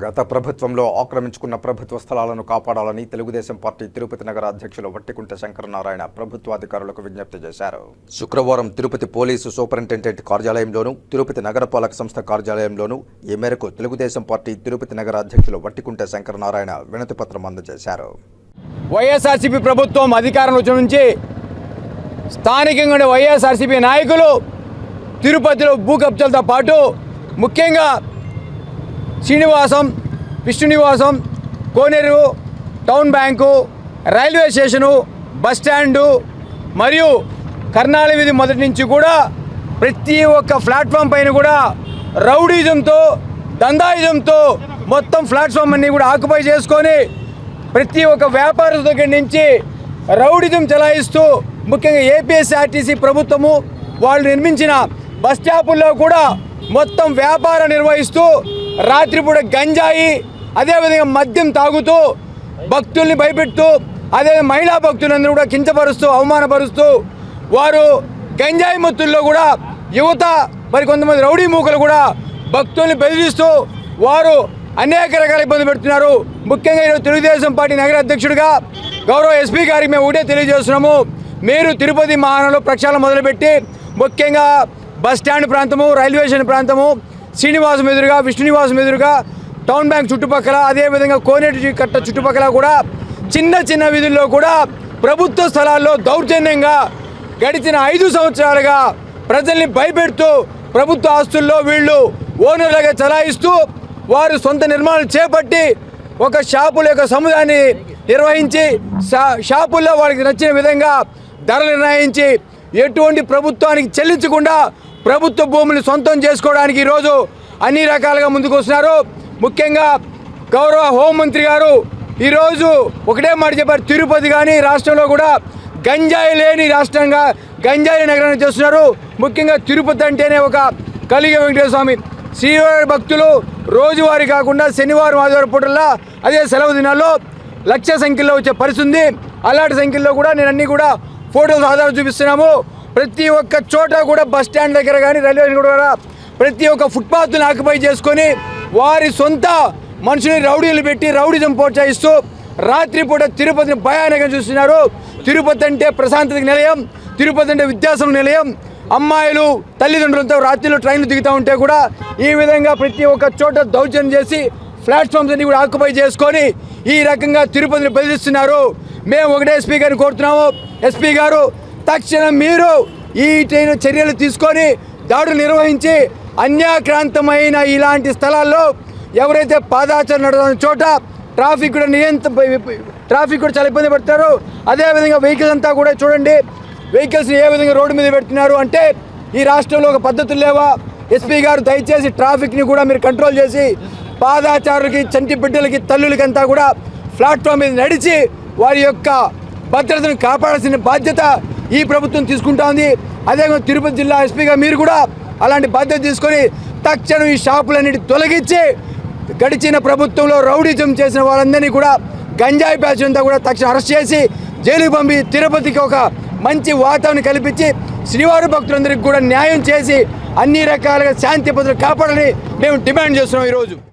గత ప్రభుత్వంలో ఆక్రమించుకున్న ప్రభుత్వ స్థలాలను కాపాడాలని తెలుగుదేశం పార్టీ తిరుపతి నగర అధ్యక్షులు వట్టికుంట శంకరనారాయణ ప్రభుత్వ అధికారులకు విజ్ఞప్తి చేశారు. శుక్రవారం తిరుపతి పోలీసు సూపరింటెండెంట్ కార్యాలయంలోను తిరుపతి నగరపాలక సంస్థ కార్యాలయంలోను ఈ మేరకు తెలుగుదేశం పార్టీ తిరుపతి నగర అధ్యక్షులు వట్టికుంట శంకరనారాయణ వినతి పత్రం అందజేశారు. వైఎస్ఆర్సీపీ ప్రభుత్వం అధికారంలో వచ్చిన నుంచి స్థానికంగా వైఎస్ఆర్సీపీ నాయకులు తిరుపతిలో భూ కబ్జాలతో పాటు ముఖ్యంగా శ్రీనివాసం విష్ణునివాసం కోనేరు town bank railway station bus stand మరియు కర్ణాల వీధి మొదటి నుంచి కూడా ప్రతి ఒక్క ప్లాట్ఫామ్ పైన కూడా రౌడీజంతో దందాయుజంతో మొత్తం ప్లాట్ఫామ్ అన్ని కూడా ఆక్యుపై చేసుకొని ప్రతి ఒక్క వ్యాపారుల దగ్గర నుంచి రౌడిజం చెలాయిస్తూ ముఖ్యంగా ఏపీఎస్ఆర్టీసీ ప్రభుత్వము వాళ్ళు నిర్మించిన బస్ స్టాపుల్లో కూడా మొత్తం వ్యాపారం నిర్వహిస్తూ రాత్రిపూట గంజాయి అదేవిధంగా మద్యం తాగుతూ భక్తుల్ని భయపెడుతూ అదే మహిళా భక్తులందరూ కూడా కించపరుస్తూ అవమానపరుస్తూ వారు గంజాయి మత్తుల్లో కూడా యువత మరి కొంతమంది రౌడీ మూకలు కూడా భక్తుల్ని బెదిరిస్తూ వారు అనేక రకాల ఇబ్బంది పెడుతున్నారు. ముఖ్యంగా ఈరోజు తెలుగుదేశం పార్టీ నగర అధ్యక్షుడిగా గౌరవ ఎస్పీ గారికి మేము ఒకటే తెలియజేస్తున్నాము. మీరు తిరుపతి మహానంలో ప్రక్షాళన మొదలుపెట్టి ముఖ్యంగా బస్ స్టాండ్ ప్రాంతము రైల్వే స్టేషన్ ప్రాంతము శ్రీనివాసం ఎదురుగా విష్ణునివాసం ఎదురుగా టౌన్ బ్యాంక్ చుట్టుపక్కల అదేవిధంగా కోనేటి కట్ట చుట్టుపక్కల కూడా చిన్న చిన్న వీధుల్లో కూడా ప్రభుత్వ స్థలాల్లో దౌర్జన్యంగా గడిచిన ఐదు సంవత్సరాలుగా ప్రజల్ని భయపెడుతూ ప్రభుత్వ ఆస్తుల్లో వీళ్ళు ఓనర్లుగా చలాయిస్తూ వారు సొంత నిర్మాణాలు చేపట్టి ఒక షాపుల యొక్క సముదాయాన్ని నిర్వహించి షా- షాపుల్లో వాళ్ళకి నచ్చిన విధంగా ధరలు నిర్ణయించి ఎటువంటి ప్రభుత్వానికి చెల్లించకుండా ప్రభుత్వ భూములు సొంతం చేసుకోవడానికి ఈరోజు అన్ని రకాలుగా ముందుకు వస్తున్నారు. ముఖ్యంగా గౌరవ హోంమంత్రి గారు ఈరోజు ఒకటే మాట చెప్పారు తిరుపతి కానీ రాష్ట్రంలో కూడా గంజాయి లేని రాష్ట్రంగా గంజాయి నగరాన్ని చేస్తున్నారు. ముఖ్యంగా తిరుపతి అంటేనే ఒక కలిగ వెంకటేశ్వర స్వామి శ్రీవారి భక్తులు రోజువారీ కాకుండా శనివారం ఆదివారం పూటల్లో అదే సెలవు దినాల్లో లక్ష సంఖ్యలో వచ్చే పరిస్థితి ఉంది. అలాంటి సంఖ్యలో కూడా నేను అన్ని కూడా ఫోటోలు ఆధారం చూపిస్తున్నాము. ప్రతి ఒక్క చోట కూడా బస్ స్టాండ్ దగ్గర కానీ రైల్వే స్టేషన్ కూడా ప్రతి ఒక్క ఫుట్పాత్ను ఆక్యుపై చేసుకొని వారి సొంత మనుషుని రౌడీలు పెట్టి రౌడీజం ప్రోత్సహిస్తూ రాత్రిపూట తిరుపతిని భయానకంగా చూస్తున్నారు. తిరుపతి అంటే ప్రశాంతతకి నిలయం. తిరుపతి అంటే విద్యాసం నిలయం. అమ్మాయిలు తల్లిదండ్రులతో రాత్రిలో ట్రైన్లు దిగుతూ ఉంటే కూడా ఈ విధంగా ప్రతి ఒక్క చోట దౌర్జన్యం చేసి ప్లాట్ఫామ్స్ అన్ని కూడా ఆక్యుపై చేసుకొని ఈ రకంగా తిరుపతిని బెదిరిస్తున్నారు మేము ఒకటే ఎస్పీ గారిని కోరుతున్నాము. ఎస్పీ గారు తక్షణం మీరు ఈ చర్యలు తీసుకొని దాడులు నిర్వహించి అన్యాక్రాంతమైన ఇలాంటి స్థలాల్లో ఎవరైతే పాదాచరణ నడుస్తున్న చోట ట్రాఫిక్ కూడా నియంత్ర ట్రాఫిక్ కూడా చాలా ఇబ్బంది పడతారు. అదేవిధంగా వెహికల్స్ అంతా కూడా చూడండి. వెహికల్స్ ఏ విధంగా రోడ్డు మీద పెడుతున్నారు అంటే ఈ రాష్ట్రంలో ఒక పద్ధతులు లేవా? ఎస్పీ గారు దయచేసి ట్రాఫిక్ని కూడా మీరు కంట్రోల్ చేసి పాదాచారులకి చంటి బిడ్డలకి తల్లులకి అంతా కూడా ప్లాట్ఫామ్ మీద నడిచి వారి యొక్క భద్రతను కాపాడాల్సిన బాధ్యత ఈ ప్రభుత్వం తీసుకుంటోంది. అదేవిధంగా తిరుపతి జిల్లా ఎస్పీగా మీరు కూడా అలాంటి బాధ్యత తీసుకొని తక్షణం ఈ షాపులన్నిటి తొలగించి గడిచిన ప్రభుత్వంలో రౌడీజం చేసిన వాళ్ళందరినీ కూడా గంజాయి బ్యాచ్ అంతా కూడా తక్షణం అరెస్ట్ చేసి జైలుకు పంపి తిరుపతికి ఒక మంచి వాతావరణం కల్పించి శ్రీవారి భక్తులందరికీ కూడా న్యాయం చేసి అన్ని రకాలుగా శాంతి భద్రత కాపాడాలని మేము డిమాండ్ చేస్తున్నాం ఈరోజు.